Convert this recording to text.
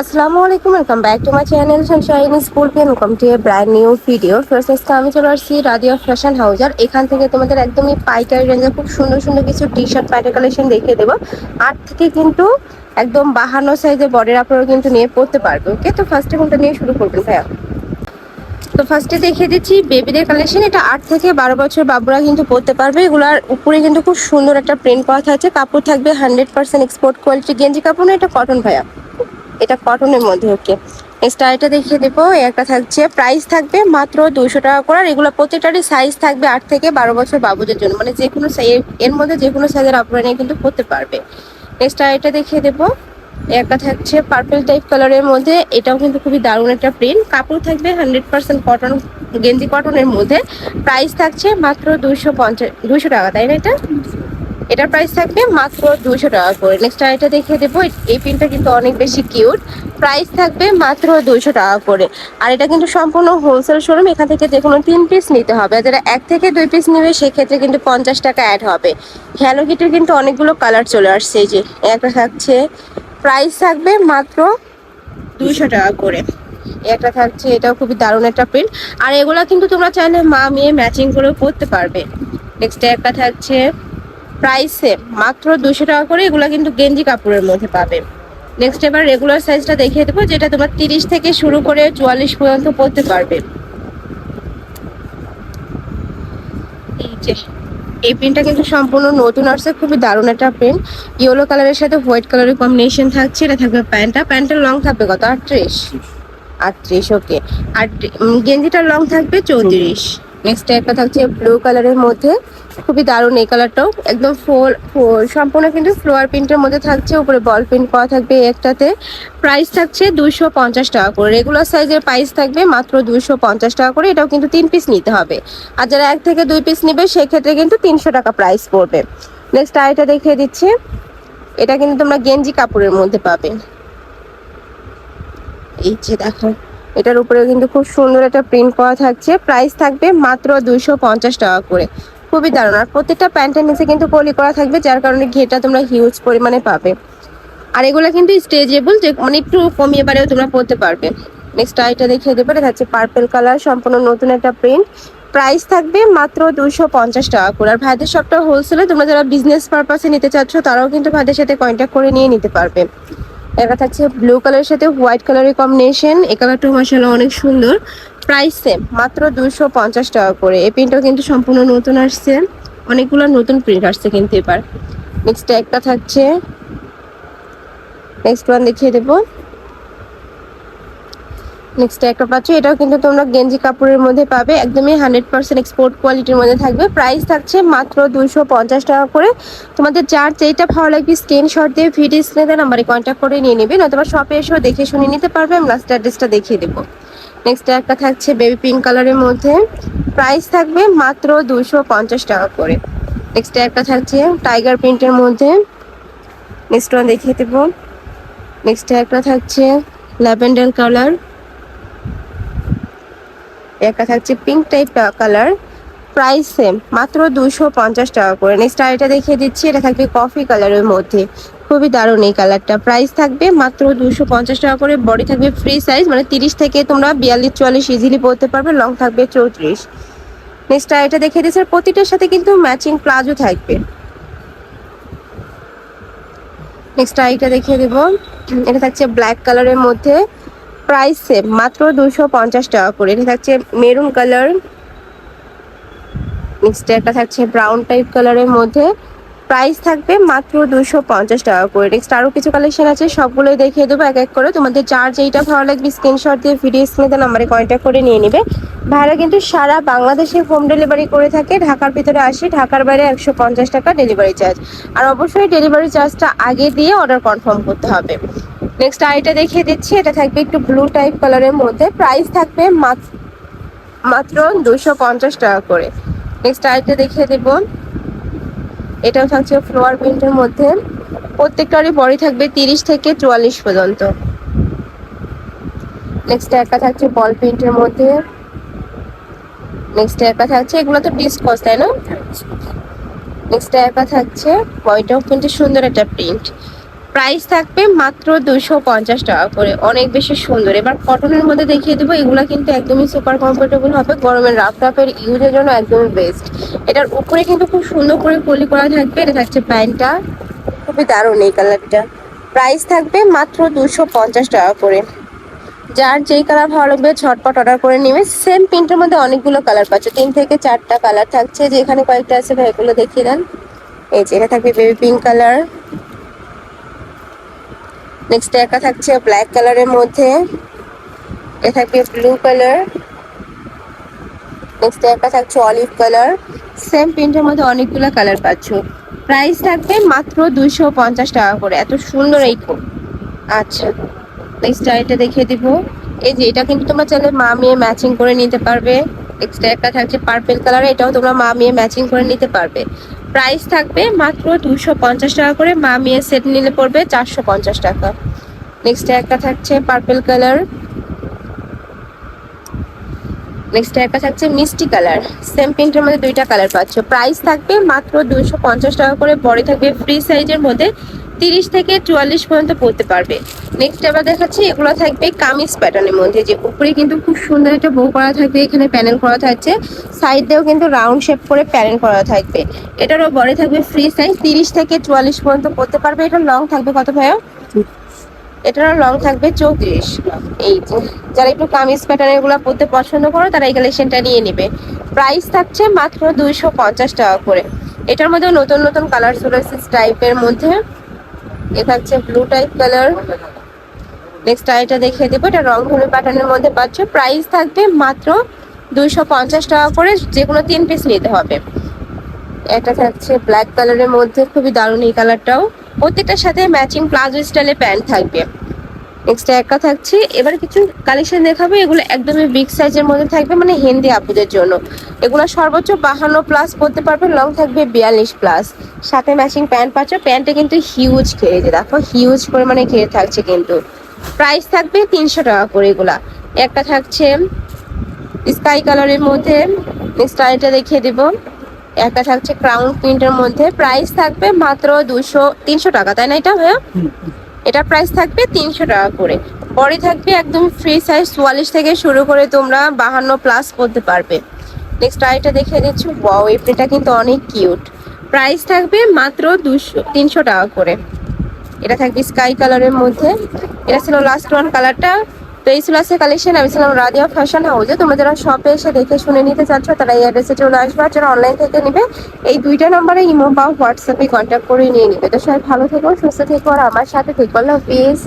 আসসালামু আলাইকুম welcome back to my channel sunshine school welcome to a brand new video first আজকে আমি চলে আসছি রাদিয়া ফ্যাশন হাউজার এখান থেকে তোমাদের একদমই পাইকারি রেঞ্জে খুব সুন্দর সুন্দর কিছু টি শার্ট প্যান্টের কালেকশন দেখিয়ে দেবো। আট থেকে কিন্তু একদম বাহান্ন সাইজের বডির আপনারা কিন্তু নিয়ে পড়তে পারবে ওকে তো ফার্স্টে কোনটা নিয়ে শুরু করবেন ভাইয়া? তো ফার্স্টে দেখিয়ে দিচ্ছি বেবিদের কালেকশন এটা আট থেকে বারো বছর বাবুরা কিন্তু পড়তে পারবে। এগুলার উপরে কিন্তু খুব সুন্দর একটা প্রিন্ট করা থাকছে। কাপড় থাকবে হান্ড্রেড পার্সেন্ট এক্সপোর্ট কোয়ালিটি গেঞ্জি কাপড় না এটা কটন ভাইয়া। এটা কটনের মধ্যে ওকে আরেকটা দেখিয়ে দেবো। একটা থাকছে প্রাইস থাকবে মাত্র দুশো টাকা করে, আর এগুলো প্রত্যেকটারই সাইজ থাকবে আট থেকে বারো বছর বাবুদের জন্য। মানে যে কোনো এর মধ্যে যে কোনো সাইজের আপনারা নিয়ে কিন্তু পড়তে পারবে। আরেকটা দেখিয়ে দেবো। একটা থাকছে পার্পল টাইপ কালারের মধ্যে, এটাও কিন্তু খুবই দারুণ একটা প্রিন্ট কাপড় থাকবে হান্ড্রেড পার্সেন্ট কটন গেঞ্জি কটনের মধ্যে। প্রাইস থাকছে মাত্র দুশো পঞ্চাশ দুশো টাকা, তাই না এটা? এটার প্রাইস থাকবে মাত্র দুশো টাকা করে। নেক্সট আরেকটা দেখিয়ে দেবো, এই পিনটা কিন্তু অনেক বেশি কিউট প্রাইস থাকবে মাত্র দুশো টাকা করে। আর এটা কিন্তু সম্পূর্ণ হোলসেল শোরুম এখান থেকে যে কোনো তিন পিস নিতে হবে। যারা এক থেকে দুই পিস নেবে, সেক্ষেত্রে কিন্তু পঞ্চাশ টাকা অ্যাড হবে। হ্যালো কিটের কিন্তু অনেকগুলো কালার চলে আসছে, এই যে একটা থাকছে প্রাইস থাকবে মাত্র দুশো টাকা করে। একটা থাকছে, এটাও খুবই দারুণ একটা প্রিন্ট আর এগুলা কিন্তু তোমরা চাইলে মা মেয়ে ম্যাচিং করেও পরতে পারবে। নেক্সট একটা থাকছে প্রাইসে মাত্র দুশো টাকা করে এগুলো কিন্তু গেঞ্জি কাপড়ের মধ্যে পাবে। নেক্সট এবার রেগুলার সাইজটা দেখিয়ে দেবো, যেটা তোমার তিরিশ থেকে শুরু করে চুয়াল্লিশ পর্যন্ত পড়তে পারবে। এই যে, এই প্রিন্টটা কিন্তু সম্পূর্ণ নতুন আসছে খুবই দারুণ একটা প্রিন্ট ইয়েলো কালারের সাথে হোয়াইট কালারের কম্বিনেশন থাকছে, এটা থাকবে প্যান্টটা। প্যান্টের লং থাকবে কত? আটত্রিশ। আটত্রিশ ওকে আর গেঞ্জিটার লং থাকবে চৌত্রিশ। নেক্সট একটা থাকছে ব্লু কালারের মধ্যে। খুবই দারুণ এই কালারটাও একদম ফোল সম্পূর্ণ কিন্তু ফ্লোয়ার প্রিন্টের মধ্যে থাকছে। উপরে বল প্রিন্ট করা থাকবে একটাতে। প্রাইস থাকছে দুশো পঞ্চাশ টাকা করে। রেগুলার সাইজের প্রাইস থাকবে মাত্র দুশো পঞ্চাশ টাকা করে। এটাও কিন্তু তিন পিস নিতে হবে। আর যারা এক থেকে দুই পিস নেবে, সেক্ষেত্রে কিন্তু তিনশো টাকা প্রাইস পড়বে। নেক্সট আরেকটা দেখিয়ে দিচ্ছি। এটা কিন্তু তোমরা গেঞ্জি কাপড়ের মধ্যে পাবে। এই যে দেখো। এটার উপরে কিন্তু খুব সুন্দর একটা প্রিন্ট করা থাকছে। প্রাইস থাকবে মাত্র দুইশো পঞ্চাশ টাকা করে। খুবই দারুণ। আর প্রত্যেকটা প্যান্টের নিচে কিন্তু কলি করা থাকবে, যার কারণে ঘেটা তোমরা হিউজ পরিমাণে পাবে। আর এগুলো কিন্তু স্ট্রেচেবল যে মানে একটু কমিয়ে বাড়েও তোমরা পরতে পারবে। নেক্সট আইটা দেখিয়ে দেবে, এটা হচ্ছে পার্পেল কালার সম্পূর্ণ নতুন একটা প্রিন্ট প্রাইস থাকবে মাত্র দুশো পঞ্চাশ টাকা করে। আর ভাইদের সবটা হোলসেলে তোমরা যারা বিজনেস পারপাসে নিতে চাচ্ছ, তারাও কিন্তু ভাইদের সাথে কন্ট্যাক্ট করে নিয়ে নিতে পারবে। এটা থাকছে ব্লু কালারের সাথে হোয়াইট কালারের কম্বিনেশন এই কালারটা মাসাল্লাহ অনেক সুন্দর। প্রাইস সেম মাত্র দুশো পঞ্চাশ টাকা করে। এই প্রিন্টটাও কিন্তু সম্পূর্ণ নতুন আসছে। অনেকগুলো নতুন প্রিন্ট আসছে কিন্তু এবার। নেক্সট একটা থাকছে। নেক্সট ওয়ান দেখিয়ে দেবো। নেক্সট একটা পাচ্ছ, এটাও কিন্তু তোমরা গেঞ্জি কাপড়ের মধ্যে পাবে। একদমই হান্ড্রেড পার্সেন্ট এক্সপোর্ট কোয়ালিটির মধ্যে থাকবে। প্রাইস থাকছে মাত্র দুশো পঞ্চাশ টাকা করে। তোমাদের যার যেটা ভালো লাগবে স্ক্রিনশট দিয়ে ভিডিও স্ক্রিনে নাম্বারে কন্ট্যাক্ট করে নিয়ে নেবে। নয়তো শপে এসেও দেখে শুনে নিতে পারবে। আমি লাস্ট অ্যাড্রেসটা দেখিয়ে দেবো। নেক্সট একটা থাকছে বেবি পিঙ্ক কালারের মধ্যে। প্রাইস থাকবে মাত্র দুশো পঞ্চাশ টাকা করে। নেক্সট একটা থাকছে টাইগার প্রিন্টের মধ্যে। নেক্সট ওয়ান দেখিয়ে দেবো। নেক্সট একটা থাকছে ল্যাভেন্ডার কালার একটা থাকছে pink type colour price same মাত্র দুশো পঞ্চাশ টাকা করে। নেক্সট আরেকটা দেখিয়ে দিচ্ছি, এটা থাকবে কফি কালারের মধ্যে। খুবই দারুণ এই কালারটা প্রাইস থাকবে মাত্র দুশো পঞ্চাশ টাকা করে। বডি থাকবে ফ্রি সাইজ মানে তিরিশ থেকে তোমরা বিয়াল্লিশ, চুয়াল্লিশ ইজিলি পরতে পারবে। লং থাকবে চৌত্রিশ। নেক্সট আরেকটা দেখিয়ে দিচ্ছি, প্রতিটার সাথে কিন্তু ম্যাচিং প্লাজো থাকবে। নেক্সট আরেকটা দেখিয়ে দেবো। এটা থাকছে ব্ল্যাক কালারের মধ্যে। প্রাইস সেম মাত্র দুশো পঞ্চাশ টাকা করে। এটা থাকছে মেরুন কালার নেক্সট একটা থাকছে ব্রাউন টাইপ কালারের মধ্যে। প্রাইস থাকবে মাত্র দুশো পঞ্চাশ টাকা করে। নেক্সট আরও কিছু কালেকশন আছে, সবগুলোই দেখিয়ে দেবো এক এক করে। তোমাদের যার যেইটা ভালো লাগবে স্ক্রিনশট দিয়ে ভিডিও স্ক্রিনে নাম্বারে কন্ট্যাক্ট করে নিয়ে নেবে। ভাইরা কিন্তু সারা বাংলাদেশে হোম ডেলিভারি করে থাকে। ঢাকার ভিতরে আসে, ঢাকার বাইরে একশো পঞ্চাশ টাকা ডেলিভারি চার্জ আর অবশ্যই ডেলিভারি চার্জটা আগে দিয়ে অর্ডার কনফার্ম করতে হবে। নেক্সট আইটা দেখিয়ে দিচ্ছি, এটা থাকবে একটু ব্লু টাইপ কালারের মধ্যে। প্রাইস থাকবে মাত্র দুশো পঞ্চাশ টাকা করে। নেক্সট আইটা দেখিয়ে দেবো। এটাও থাকছে ফ্লোয়ার প্রিন্টের মধ্যে। প্রত্যেকটারই বডি থাকবে তিরিশ থেকে চুয়াল্লিশ পর্যন্ত। নেক্সট একটা থাকছে বল প্রিন্টের মধ্যে। নেক্সট একটা থাকছে, এগুলো তো ডিসকস তাই না? নেক্সট একটা থাকছে পয়েন্ট অফ প্রিন্টের সুন্দর একটা প্রিন্ট প্রাইস থাকবে মাত্র দুশো পঞ্চাশ টাকা করে। অনেক বেশি সুন্দর। এবার কটনের মধ্যে দেখিয়ে দেবো, এগুলো কিন্তু একদমই সুপার কমফোর্টেবল হবে। গরমের রাফ টাফের ইউজের জন্য একদমই বেস্ট এটার উপরে কিন্তু খুব সুন্দর করে পলি করা থাকবে। এটা থাকছে প্যান্টটা। খুবই দারুণ এই কালারটা প্রাইস থাকবে মাত্র দুশো পঞ্চাশ টাকা করে। যার যেই কালার ভালো লাগবে ঝটপট অর্ডার করে নেবে। সেম প্রিন্টের মধ্যে অনেকগুলো কালার পাচ্ছে। তিন থেকে চারটা কালার থাকছে। যেখানে কয়েকটা আছে ভাই এগুলো দেখিয়ে দেন। এই যে, এটা থাকবে বেবি পিঙ্ক কালার নেক্সট একটা থাকছে ব্ল্যাক কালারের মধ্যে। এটা থাকবে ব্লু কালার নেক্সট একটা থাকছে অলিভ কালার সেম প্রিন্টের মধ্যে অনেকগুলো কালার পাচ্ছ। প্রাইস থাকবে মাত্র দুইশো পঞ্চাশ টাকা করে। এত সুন্দর এই কোট আচ্ছা নেক্সট এটা দেখিয়ে দিব। এই যে, এটা কিন্তু তোমরা চাইলে মা মেয়ে ম্যাচিং করে নিতে পারবে। এক্সট্রা একটা থাকছে পার্পেল কালার এটাও তোমরা মা মেয়ে ম্যাচিং করে নিতে পারবে। প্রাইস থাকবে মাত্র দুশো পঞ্চাশ টাকা করে। মা মেয়ে সেট নিলে পড়বে চারশো পঞ্চাশ টাকা। নেক্সট একটা থাকছে পার্পেল কালার নেক্সট একটা থাকছে মিষ্টি কালার সেম প্রিন্টের মধ্যে দুইটা কালার পাচ্ছ। প্রাইস থাকবে মাত্র দুশো পঞ্চাশ টাকা করে। বড়ি থাকবে ফ্রি সাইজের মধ্যে তিরিশ থেকে চুয়াল্লিশ পর্যন্ত পড়তে পারবে। নেক্সট আবার দেখাচ্ছি, এগুলো থাকবে কামিজ প্যাটার্নের মধ্যে, যে উপরে কিন্তু খুব সুন্দর একটা বউ করা থাকবে, এখানে প্যানেল করা থাকছে। সাইড দিয়েও কিন্তু রাউন্ড শেপ করে প্যানেল করা থাকবে। এটারও বড় থাকবে ফ্রি সাইজ তিরিশ থেকে চুয়াল্লিশ পর্যন্ত পড়তে পারবে। এটা লং থাকবে কত ভাইয়া? এটারও লং থাকবে চৌত্রিশ। এই যারা একটু কামিজ প্যাটার্নেরগুলো পরতে পছন্দ করো, তারা এই কালেকশনটা নিয়ে নেবে। প্রাইস থাকছে মাত্র দুইশো পঞ্চাশ টাকা করে। এটার মধ্যে নতুন নতুন কালার সোলাসিস টাইপের মধ্যে। এ থাকছে ব্লু টাইপ কালার নেক্সট আইটা দেখিয়ে দেবো। এটা রং ধনু প্যাটার্নের মধ্যে পাচ্ছ। প্রাইস থাকবে মাত্র দুইশো পঞ্চাশ টাকা করে। যে কোনো তিন পিস নিতে হবে। এটা থাকছে ব্ল্যাক কালারের মধ্যে। খুবই দারুণ এই কালারটাও প্রত্যেকটার সাথে ম্যাচিং প্লাজো স্টাইলের প্যান্ট থাকবে। নেক্সট একটা থাকছে। এবার কিছু কালেকশন দেখাবো। এগুলো একদমই বিগ সাইজের মধ্যে থাকবে মানে হিন্দি আপুদের জন্য। এগুলো সর্বোচ্চ বাহান্ন প্লাস পড়তে পারবে। লং থাকবে বিয়াল্লিশ প্লাস সাথে ম্যাচিং প্যান্ট পাচ্ছ। প্যান্টে কিন্তু হিউজ খেয়ে দেখো হিউজ পরিমাণে ঘিরে থাকছে কিন্তু। প্রাইস থাকবে তিনশো টাকা করে এগুলা। একটা থাকছে স্কাই কালারের মধ্যে নেক্সট আরেকটা দেখিয়ে দিব। একটা থাকছে ক্রাউন প্রিন্টের মধ্যে। প্রাইস থাকবে মাত্র দুশো, তিনশো টাকা, তাই না এটা ভাইয়া? এটা প্রাইস থাকবে তিনশো টাকা করে। পরে থাকবে একদম ফ্রি সাইজ চুয়াল্লিশ থেকে শুরু করে তোমরা বাহান্ন প্লাস করতে পারবে। নেক্সট আইটা দেখিয়ে দিচ্ছি। ওয়াও এই প্রিন্টটা কিন্তু অনেক কিউট প্রাইস থাকবে মাত্র দুশো, তিনশো টাকা করে। এটা থাকবে স্কাই কালারের মধ্যে। এটা ছিল লাস্ট ওয়ান কালারটা। তো এই ছিল আছে কালেকশন আমি ছিলাম রাদিয়া ফ্যাশন হাউসে তোমরা যারা শপে এসে দেখে শুনে নিতে চাচ্ছ, তারা এই অ্যাড্রেসে চলে আসবে আর যারা অনলাইন থেকে নেবে, এই দুইটা নম্বরে ইমো বা হোয়াটসঅ্যাপে কন্ট্যাক্ট করে নিয়ে নেবে। তো সবাই ভালো থেকো, সুস্থ থেকো আর আমার সাথে থেকো। আল্লাহ হাফিজ